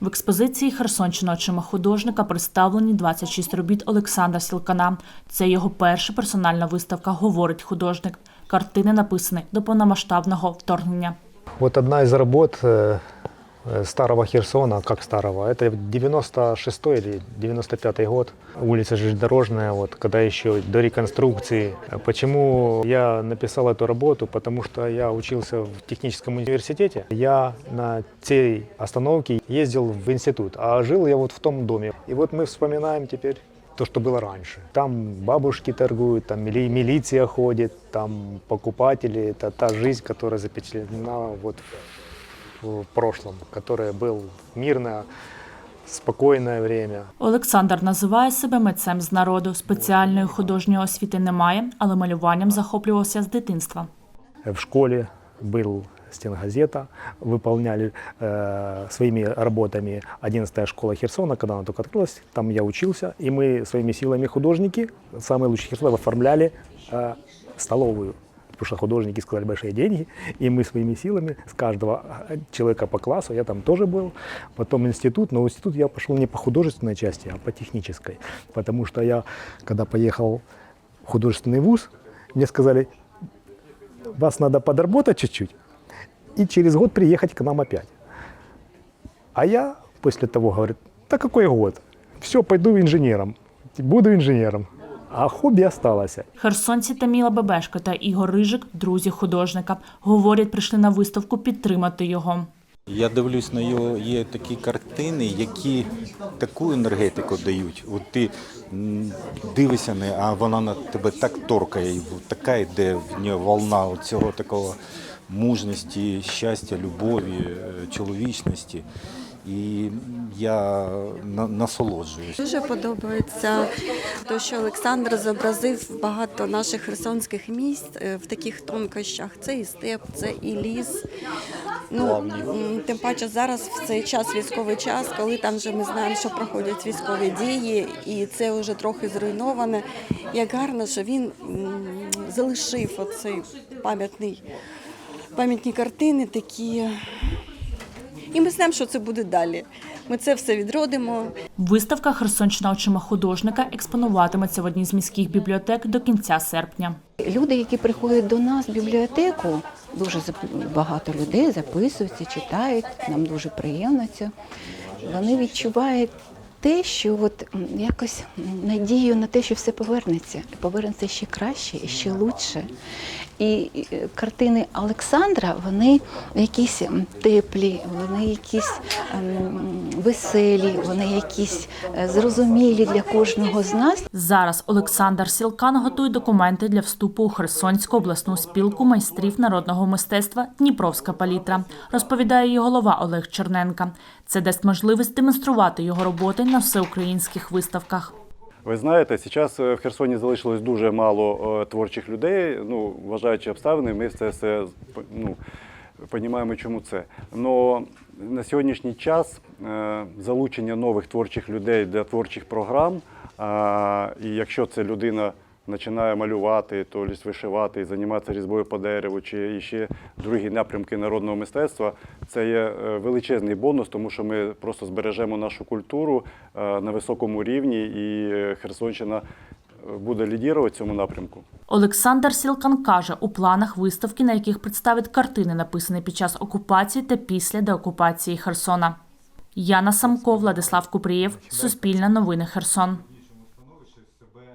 В експозиції Херсонщина очима художника представлені 26 робіт Олександра Сілкана. Це його перша персональна виставка, говорить художник. Картини написані до повномасштабного вторгнення. От одна із работ э, э, старого Херсона, как старого, это 96 или 95 год, улица Железнодорожная, вот, когда еще до реконструкции. Почему я написал эту работу? Потому что я учился в техническом университете. Я на цей остановке ездил в институт, а жил я вот в том доме. И вот мы вспоминаем теперь то, что было раньше. Там бабушки торгуют, там мили- милиция ходит, там покупатели. Это та жизнь, которая запечатлена вот в, в прошлом, которая был мирное, спокойное время. Олександр називає себе митцем з народу. Спеціальної художньої освіти немає, але малюванням захоплювався з дитинства. В школе был стенгазета, выполняли э, своими работами 11 школа Херсона, когда она только открылась, там я учился, и мы своими силами художники, самые лучшие Херсона, оформляли э, столовую. Потому что художники сказали большие деньги, и мы своими силами с каждого человека по классу, я там тоже был, потом институт, но в институт я пошел не по художественной части, а по технической, потому что я, когда поехал в художественный вуз, мне сказали, вас надо подработать чуть-чуть и через год приехать к нам опять. А я после того говорю, да какой год? Все, пойду инженером, буду инженером. А хобби осталось. Херсонці Таміла Бебешко та Ігор Рижик, друзі художника, говорять, прийшли на виставку підтримати його. Я дивлюсь на його, є такі картини, які таку енергетику дають. От ти дивишся, не, а вона на тебе так торкає, і така йде в нього волна цього такого мужності, щастя, любові, е, чоловічності. І я на, насолоджуюсь. Дуже подобається те, що Олександр зобразив багато наших херсонських міст е, в таких тонкощах. Це і степ, це і ліс. Ну, тим паче зараз в цей час, військовий час, коли там вже ми знаємо, що проходять військові дії, і це вже трохи зруйноване. Як гарно, що він залишив оцей пам'ятний пам'ятні картини такі. І ми знаємо, що це буде далі. Ми це все відродимо. Виставка Херсонщина очима художника експонуватиметься в одній з міських бібліотек до кінця серпня. Люди, які приходять до нас в бібліотеку, дуже багато людей записуються, читають. Нам дуже приємно це. Вони відчувають те, що от якось надію на те, що все повернеться, повернеться ще краще і ще лучше. І е, картини Олександра, вони якісь теплі, вони якісь ем, веселі, вони якісь е, зрозумілі для кожного з нас. Зараз Олександр Сілкан готує документи для вступу у Херсонську обласну спілку майстрів народного мистецтва Дніпровська палітра, розповідає її голова Олег Черненка. Це дасть можливість демонструвати його роботи на всеукраїнських виставках. Ви знаєте, зараз в Херсоні залишилось дуже мало е, творчих людей. Ну, вважаючи обставини, ми це все ну, розуміємо, чому це. Но на сьогоднішній час е, залучення нових творчих людей для творчих програм, і якщо це людина починає малювати, то ліс вишивати займатися різьбою по дереву, чи ще другі напрямки народного мистецтва, це є е, величезний бонус, тому що ми просто збережемо нашу культуру е, на високому рівні, і е, Херсонщина буде лідірувати в цьому напрямку. Олександр Сілкан каже, у планах виставки, на яких представить картини, написані під час окупації та після деокупації Херсона. Яна Самко, Владислав Купрієв, Суспільне новини Херсон.